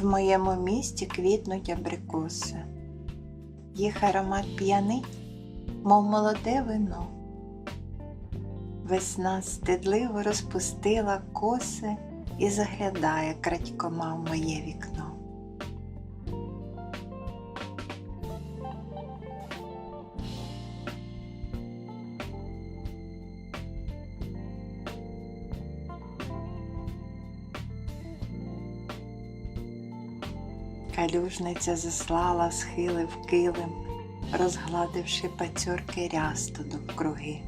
В моєму місті квітнуть абрикоси. Їх аромат п'яний, мов молоде вино. Весна стидливо розпустила коси і заглядає крадькома в моє вікно. Калюжниця заслала схили в килим, розгладивши пацьорки рясту довкруги.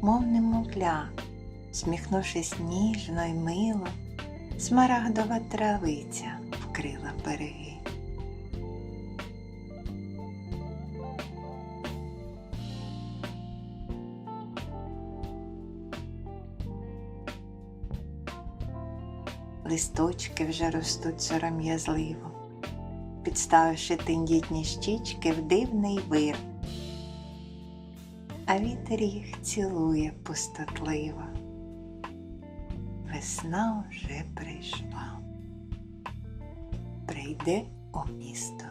Мов немовля, сміхнувшись ніжно й мило, смарагдова травиця вкрила береги. Листочки вже ростуть сором'язливо, підставивши тендітні щічки в дивний вир, а вітер їх цілує пустотливо. Весна вже прийшла, прийде у місто